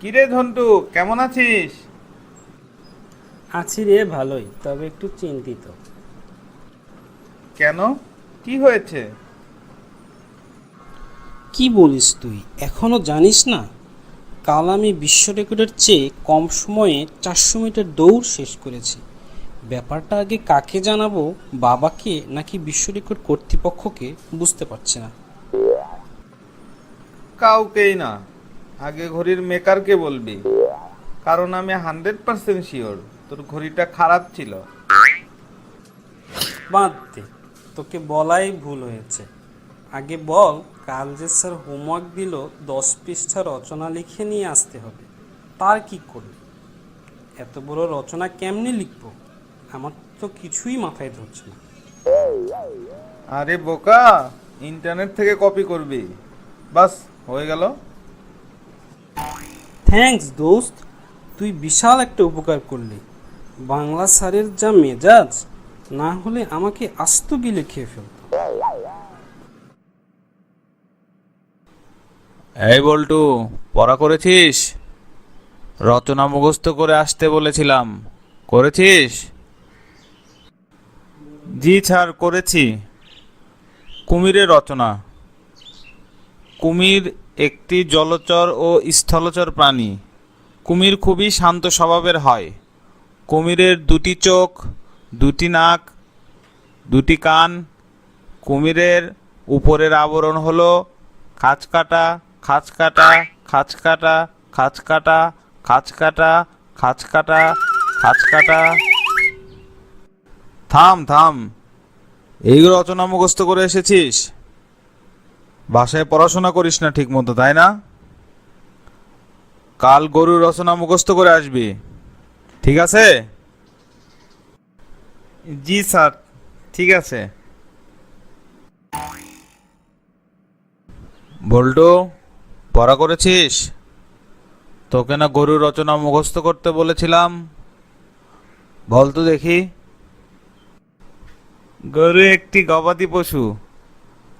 কিরে ঝন্টু কেমন আছিস? আছি রে ভালোই তবে একটু চিন্তিত। কেন? কি হয়েছে? কি বলিস তুই এখনও জানিস না? কাল আমি বিশ্ব রেকর্ডের চেয়ে কম সময়ে চারশো মিটার দৌড় শেষ করেছি। ব্যাপারটা আগে কাকে জানাব বাবাকে নাকি বিশ্ব রেকর্ড কর্তৃপক্ষকে বুঝতে পারছি না। কাউকেই না। আগে ঘড়ির মেকারকে বলবি? কারণ আমি হান্ড্রেড পার্সেন্ট শিওর তোর ঘড়িটা খারাপ ছিল। বাদ দে তোকে বলাই ভুল হয়েছে। আগে বল কাল যে স্যার হোমওয়ার্ক দিল দশ পৃষ্ঠা রচনা লিখে নিয়ে আসতে হবে। তার কি করবি? এত বড় রচনা কেমনে লিখব? আমার তো কিছুই মাথায় ধরছে না। আরে বোকা ইন্টারনেট থেকে কপি করবি। বাস হয়ে গেল। থ্যাঙ্কস দোস্ত। তুই বিশাল একটা উপকার করলি। বাংলা স্যারের যা মেজাজ, না হলে আমাকে আস্ত গিলে খেয়ে ফেলতো। এই বল্টু, পড়া করেছিস? রচনা মুখস্থ করে আসতে বলেছিলাম। করেছিস? জি স্যার, করেছি। কুমিরের রচনা। কুমির একটি জলচর ও স্থলচর প্রাণী। কুমির খুবই শান্ত স্বভাবের হয়। কুমিরের দুটি চোখ, দুটি নাক, দুটি কান। কুমিরের উপরের আবরণ হলো খাঁচকাটা খাঁচকাটা খাঁচকাটা খাঁচকাটা খাঁচকাটা খাঁচকাটা খাঁচকাটা। থাম থাম। এই রচনা মুখস্থ করে এসেছিস? বাসায় পড়াশোনা করিস না ঠিক মতো তাই না? কাল গরুর রচনা মুখস্থ করে আসবি। ঠিক আছে? জি, স্যার। ঠিক আছে। বল্টু, পড়া করেছিস? তোকে না গরুর রচনা মুখস্থ করতে বলেছিলাম। বল তো দেখি। গরু একটি গবাদি পশু।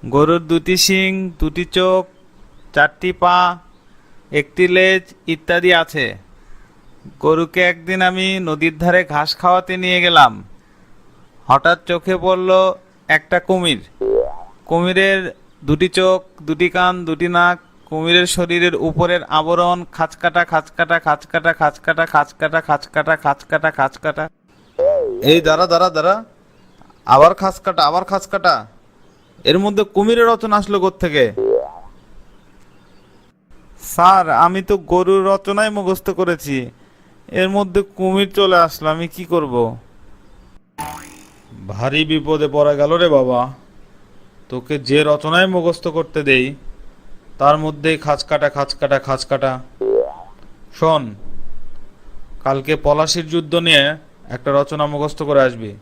গরুর দুটি শিং, দুটি চোখ, চারটি পা, একটি লেজ ইত্যাদি আছে। গরুকে একদিন আমি নদীর ধারে ঘাস খাওয়াতে নিয়ে গেলাম। হঠাৎ চোখে পড়ল একটা কুমির। কুমিরের দুটি চোখ, দুটি কান, দুটি নাক, কুমিরের শরীরের উপরের আবরণ খাঁচকাটা খাঁচকাটা খাঁচকাটা খাঁচকাটা খাঁচকাটা খাঁচকাটা খাঁচকাটা খাঁচকাটা। এই দাঁড়া দাঁড়া দাঁড়া। আবার খাস কাটা আবার খাস কাটা এর মধ্যে কুমিরের রচনা আসলো থেকে স্যার, আমি তো গরুর রচনাই মুখস্থ করেছি। এর মধ্যে কুমির চলে আসলো, আমি কি করব? ভারী বিপদে পড়া গেল রে বাবা। তোকে যে রচনায় মুখস্থ করতে দেই, তার মধ্যেই খাঁচ কাটা খাঁচ কাটা খাঁচ কাটা শোন, কালকে পলাশির যুদ্ধ নিয়ে একটা রচনা মুখস্থ করে আসবি।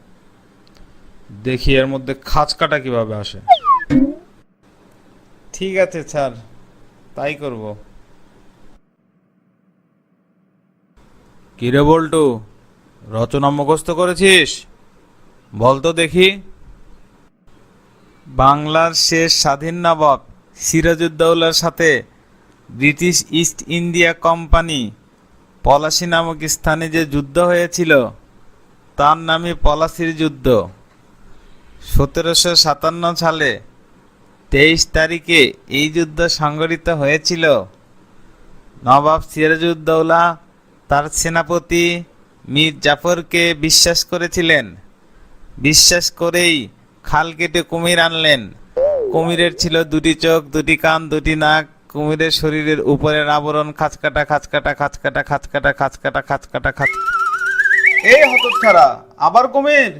দেখি এর মধ্যে খাঁচ কাটা কীভাবে আসে। ঠিক আছে, স্যার। তাই করব। কিরে বল্টু, রচনা মুখস্থ করেছিস? বলতো দেখি। বাংলার শেষ স্বাধীন নবাব সিরাজউদ্দৌলার সাথে British East India company Palashi নামক স্থানে যে যুদ্ধ হয়েছিল, তার নামই পলাশির যুদ্ধ। সতেরোশো সাতান্ন সালে তেইশ তারিখে এই যুদ্ধ সংঘটিত হয়েছিল। নবাব সিরাজউদ্দৌলা তার সেনাপতি মীর জাফরকে বিশ্বাস করেছিলেন। বিশ্বাস করেই খাল কেটে কুমির আনলেন। কুমিরের ছিল দুটি চোখ, দুটি কান, দুটি নাক। কুমিরের শরীরের উপরের আবরণ খাঁচকাটা খাঁচকাটা খাঁচকাটা খাঁচকাটা খাঁচকাটা খাঁচকাটা খাঁচ এই হতচ্ছাড়া, আবার কুমির?